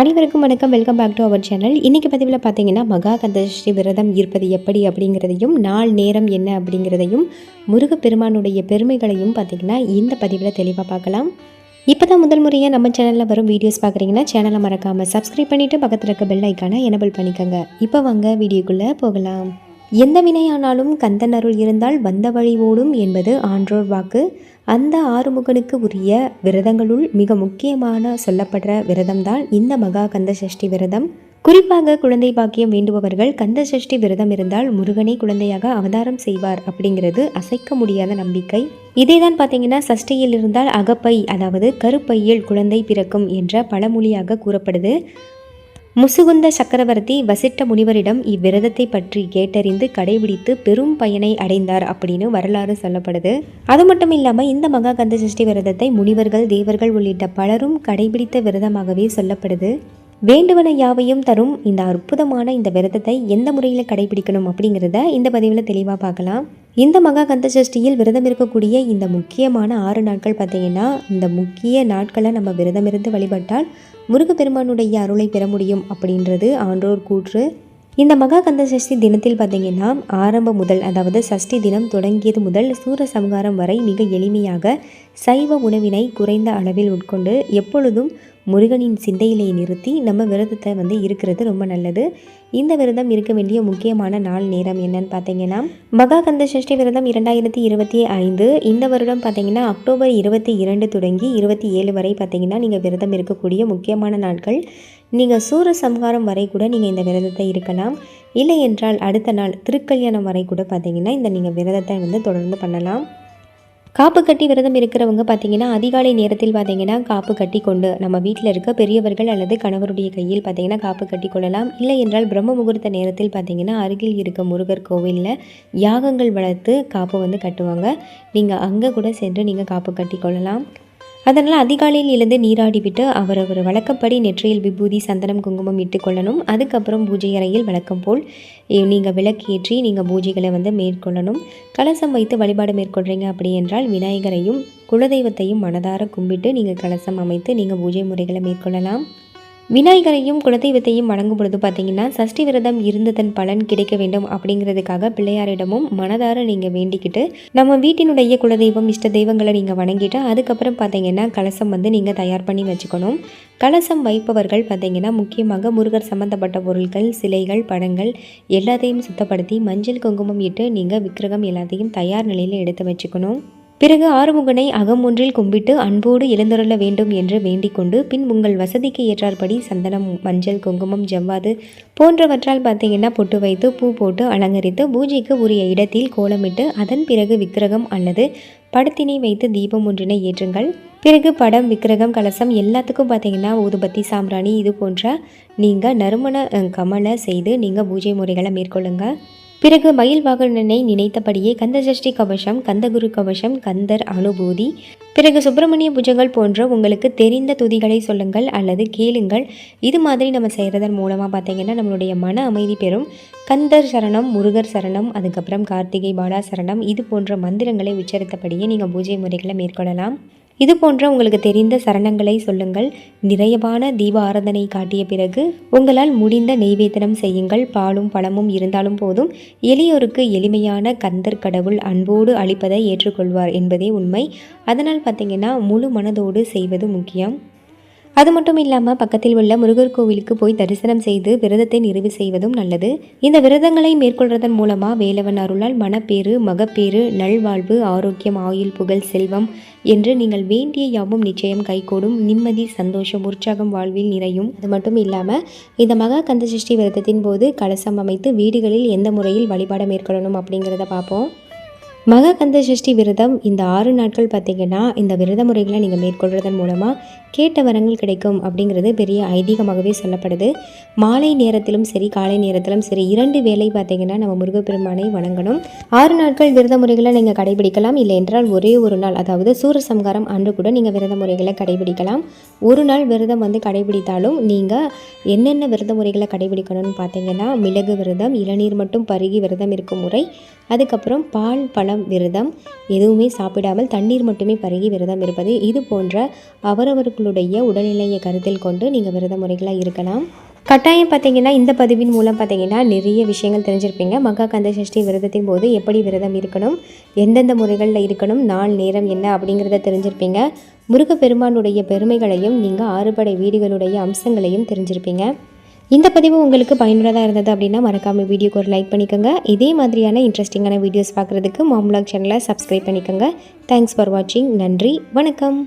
அனைவருக்கும் வணக்கம். Welcome back to our channel இன்றைக்கி பதிவில் பார்த்தீங்கன்னா மகா கந்தசஷ்டி விரதம் இருப்பது எப்படி அப்படிங்கிறதையும் நாள் நேரம் என்ன அப்படிங்கிறதையும் முருகப்பெருமானுடைய பெருமைகளையும் பார்த்தீங்கன்னா இந்த பதிவில் தெளிவாக பார்க்கலாம் இப்போ தான் முதல் முறையாக நம்ம சேனலில் வரும் வீடியோஸ் பார்க்குறீங்கன்னா சேனலை மறக்காமல் சப்ஸ்கிரைப் பண்ணிவிட்டு பக்கத்தில் இருக்க பெல் ஐக்கானை எனபிள் பண்ணிக்கோங்க. இப்போ வாங்க வீடியோக்குள்ளே போகலாம். எந்த வினையானாலும் கந்தன் அருள் இருந்தால் வந்த வழி ஓடும் என்பது ஆன்றோர் வாக்கு. அந்த ஆறுமுகனுக்கு உரிய விரதங்களுள் மிக முக்கியமான சொல்லப்படுற விரதம்தான் இந்த மகா கந்த சஷ்டி விரதம். குறிப்பாக குழந்தை பாக்கியம் வேண்டுபவர்கள் கந்த சஷ்டி விரதம் இருந்தால் முருகனை குழந்தையாக அவதாரம் செய்வார் அப்படிங்கிறது அசைக்க முடியாத நம்பிக்கை. இதே தான் பார்த்தீங்கன்னா சஷ்டியில் இருந்தால் அகப்பை அதாவது கருப்பையில் குழந்தை பிறக்கும் என்ற பழமொழியாக கூறப்படுது. முசுகுந்த சக்கரவர்த்தி வசிட்ட முனிவரிடம் இவ்விரதத்தை பற்றி கேட்டறிந்து கடைபிடித்து பெரும் பயனை அடைந்தார் அப்படின்னு வரலாறு சொல்லப்படுது. அது மட்டும் இல்லாமல் இந்த மகா கந்த சஷ்டி விரதத்தை முனிவர்கள் தேவர்கள் உள்ளிட்ட பலரும் கடைபிடித்த விரதமாகவே சொல்லப்படுது. வேண்டுவன யாவையும் தரும் இந்த அற்புதமான இந்த விரதத்தை எந்த முறையில் கடைபிடிக்கணும் அப்படிங்கிறத இந்த பதிவில் தெளிவாக பார்க்கலாம். இந்த மகா கந்த சஷ்டியில் விரதம் இருக்கக்கூடிய இந்த முக்கியமான ஆறு நாட்கள் பார்த்தீங்கன்னா இந்த முக்கிய நாட்களை நம்ம விரதம் இருந்து வழிபட்டால் முருகப்பெருமானுடைய அருளை பெற முடியும் அப்படின்றது ஆன்றோர் கூற்று. இந்த மகா கந்த சஷ்டி தினத்தில் பார்த்தீங்கன்னா ஆரம்பம் முதல் அதாவது சஷ்டி தினம் தொடங்கியது முதல் சூர சம்ஹாரம் வரை மிக எளிமையாக சைவ உணவினை குறைந்த அளவில் உட்கொண்டு எப்பொழுதும் முருகனின் சிந்தையிலே நிறுத்தி நம்ம விரதத்தை வந்து இருக்கிறது ரொம்ப நல்லது. இந்த விரதம் இருக்க வேண்டிய முக்கியமான நாள் நேரம் என்னன்னு பார்த்தீங்கன்னா மகாகந்த சஷ்டி விரதம் இரண்டாயிரத்தி இருபத்தி ஐந்து. இந்த வருடம் பார்த்தீங்கன்னா அக்டோபர் இருபத்தி இரண்டு தொடங்கி இருபத்தி ஏழு வரை பார்த்தீங்கன்னா நீங்கள் விரதம் இருக்கக்கூடிய முக்கியமான நாட்கள். நீங்கள் சூர சம்ஹாரம் வரை கூட நீங்கள் இந்த விரதத்தை இருக்கலாம். இல்லை என்றால் அடுத்த நாள் திருக்கல்யாணம் வரை கூட பார்த்தீங்கன்னா இந்த நீங்கள் விரதத்தை வந்து தொடர்ந்து பண்ணலாம். காப்பு கட்டி விரதம் இருக்கிறவங்க பார்த்தீங்கன்னா அதிகாலை நேரத்தில் பார்த்தீங்கன்னா காப்பு கட்டி கொண்டு நம்ம வீட்டில் இருக்க பெரியவர்கள் அல்லது கணவருடைய கையில் பார்த்தீங்கன்னா காப்பு கட்டி கொள்ளலாம். இல்லை என்றால் பிரம்ம முகூர்த்த நேரத்தில் பார்த்தீங்கன்னா அருகில் இருக்க முருகர் கோவிலில் யாகங்கள் வளர்த்து காப்பு வந்து கட்டுவாங்க. நீங்கள் அங்கே கூட சென்று நீங்கள் காப்பு கட்டி கொள்ளலாம். அதனால் அதிகாலையில் எழுந்து நீராடி விட்டு அவரவர் வழக்கப்படி நெற்றியில் விபூதி சந்தனம் குங்குமம் இட்டுக்கொள்ளணும் அதுக்கப்புறம் பூஜை அறையில் வழக்கம் போல் நீங்கள் விளக்கேற்றி நீங்கள் பூஜைகளை வந்து மேற்கொள்ளணும். கலசம் வைத்து வழிபாடு மேற்கொள்கிறீங்க அப்படி என்றால் விநாயகரையும் குலதெய்வத்தையும் மனதார கும்பிட்டு நீங்கள் கலசம் அமைத்து நீங்கள் பூஜை முறைகளை மேற்கொள்ளலாம். விநாயகரையும் குலதெய்வத்தையும் வணங்கும் பொழுது பார்த்தீங்கன்னா சஷ்டி விரதம் இருந்ததன் பலன் கிடைக்க வேண்டும் அப்படிங்கிறதுக்காக பிள்ளையாரிடமும் மனதார நீங்கள் வேண்டிக்கிட்டு நம்ம வீட்டினுடைய குலதெய்வம் இஷ்ட தெய்வங்களை நீங்கள் வணங்கிட்டு அதுக்கப்புறம் பார்த்தீங்கன்னா கலசம் வந்து நீங்கள் தயார் பண்ணி வச்சுக்கணும். கலசம் வைப்பவர்கள் பார்த்தீங்கன்னா முக்கியமாக முருகர் சம்மந்தப்பட்ட பொருட்கள் சிலைகள் படங்கள் எல்லாத்தையும் சுத்தப்படுத்தி மஞ்சள் குங்குமம் இட்டு நீங்கள் விக்கிரகம் எல்லாத்தையும் தயார் நிலையில் எடுத்து வச்சுக்கணும். பிறகு ஆறுமுகனை அகம் ஒன்றில் கும்பிட்டு அன்போடு எழுந்தருள வேண்டும் என்று வேண்டிக் கொண்டு பின் உங்கள் வசதிக்கு ஏற்றாற்படி சந்தனம் மஞ்சள் குங்குமம் ஜவ்வாது போன்றவற்றால் பார்த்தீங்கன்னா பொட்டு வைத்து பூ போட்டு அலங்கரித்து பூஜைக்கு உரிய இடத்தில் கோலமிட்டு அதன் பிறகு விக்கிரகம் அல்லது படத்தினை வைத்து தீபம் ஒன்றினை ஏற்றுங்கள். பிறகு படம் விக்கிரகம் கலசம் எல்லாத்துக்கும் பார்த்தீங்கன்னா ஊதுபத்தி சாம்பிராணி இது போன்ற நீங்கள் நறுமண கமலை செய்து நீங்கள் பூஜை முறைகளை மேற்கொள்ளுங்கள் பிறகு மயில் வாகனனை நினைத்தபடியே கந்தசஷ்டி கவசம் கந்தகுரு கவசம் கந்தர் அனுபூதி. பிறகு சுப்பிரமணிய புஜங்கள் போன்ற உங்களுக்கு தெரிந்த துதிகளை சொல்லுங்கள் அல்லது கேளுங்கள். இது மாதிரி நம்ம செய்கிறதன் மூலமாக பார்த்தீங்கன்னா நம்மளுடைய மன அமைதி பெறும். கந்தர் சரணம் முருகர் சரணம் அதுக்கப்புறம் கார்த்திகை பாலா சரணம் இது போன்ற மந்திரங்களை உச்சரித்தபடியே நீங்கள் பூஜை முறைகளை மேற்கொள்ளலாம். இது போன்ற உங்களுக்கு தெரிந்த சரணங்களை சொல்லுங்கள். நிறையவான தீப ஆராதனை காட்டிய பிறகு உங்களால் முடிந்த நெய்வேதனம் செய்யுங்கள். பாலும் பழமும் இருந்தாலும் போதும். எளியோருக்கு எளிமையான கந்தர் கடவுள் அன்போடு அளிப்பதை ஏற்றுக்கொள்வார் என்பதே உண்மை. அதனால் பார்த்தீங்கன்னா முழு மனதோடு செய்வது முக்கியம். அது மட்டும் இல்லாமல் பக்கத்தில் உள்ள முருகர் கோவிலுக்கு போய் தரிசனம் செய்து விரதத்தை நிறைவு செய்வதும் நல்லது. இந்த விரதங்களை மேற்கொள்வதன் மூலமாக வேலவன் அருளால் மனப்பேறு மகப்பேறு நல்வாழ்வு ஆரோக்கியம் ஆயுள் புகழ் செல்வம் என்று நீங்கள் வேண்டிய யாவும் நிச்சயம் கைகூடும். நிம்மதி சந்தோஷம் உற்சாகம் வாழ்வில் நிறையும். அது மட்டும் இல்லாமல் இந்த மகா கந்த சஷ்டி விரதத்தின் போது கலசம் அமைத்து வீடுகளில் எந்த முறையில் வழிபாட மேற்கொள்ளணும் அப்படிங்கிறத பார்ப்போம். மகா கந்த சஷ்டி விரதம் இந்த ஆறு நாட்கள் பார்த்திங்கன்னா இந்த விரத முறைகளை நீங்கள் மேற்கொள்வதன் மூலமாக கேட்ட வரங்கள் கிடைக்கும் அப்படிங்கிறது பெரிய ஐதீகமாகவே சொல்லப்படுது. மாலை நேரத்திலும் சரி காலை நேரத்திலும் சரி இரண்டு வேலை பார்த்தீங்கன்னா நம்ம முருகப்பெருமானை வணங்கணும். ஆறு நாட்கள் விரத முறைகளை நீங்கள் கடைபிடிக்கலாம். இல்லை என்றால் ஒரே ஒரு நாள் அதாவது சூரசம்காரம் அன்று கூட நீங்கள் விரத முறைகளை கடைபிடிக்கலாம். ஒரு நாள் விரதம் வந்து கடைபிடித்தாலும் நீங்கள் என்னென்ன விரத முறைகளை கடைபிடிக்கணும்னு பார்த்தீங்கன்னா மிளகு விரதம் இளநீர் மட்டும் பருகி விரதம் இருக்கும் முறை அதுக்கப்புறம் பால் பழம் விரதம் எதுவுமே சாப்பிடாமல் தண்ணீர் மட்டுமே பருகி விரதம் இருப்பது. இது போன்ற அவரவருக்கு உங்களுடைய உடல்நிலையை கருத்தில் கொண்டு நீங்கள் விரத முறைகளாக இருக்கலாம். கட்டாயம் பார்த்தீங்கன்னா இந்த பதிவின் மூலம் பார்த்தீங்கன்னா நிறைய விஷயங்கள் தெரிஞ்சிருப்பீங்க. மக்கா கந்த சஷ்டி விரதத்தின் போது எப்படி விரதம் இருக்கணும் எந்தெந்த முறைகளில் இருக்கணும் நாள் நேரம் என்ன அப்படிங்கிறத தெரிஞ்சிருப்பீங்க. முருகப்பெருமானுடைய பெருமைகளையும் நீங்கள் ஆறுபடை வீடுகளுடைய அம்சங்களையும் தெரிஞ்சிருப்பீங்க. இந்த பதிவு உங்களுக்கு பயனுள்ளதாக இருந்தது அப்படின்னா மறக்காமல் வீடியோக்கு ஒரு லைக் பண்ணிக்கோங்க. இதே மாதிரியான இன்ட்ரெஸ்டிங்கான வீடியோஸ் பார்க்குறதுக்கு மாம்லாக் சேனலை சப்ஸ்கிரைப் பண்ணிக்கோங்க. தேங்க்ஸ் ஃபார் வாட்சிங் நன்றி. வணக்கம்.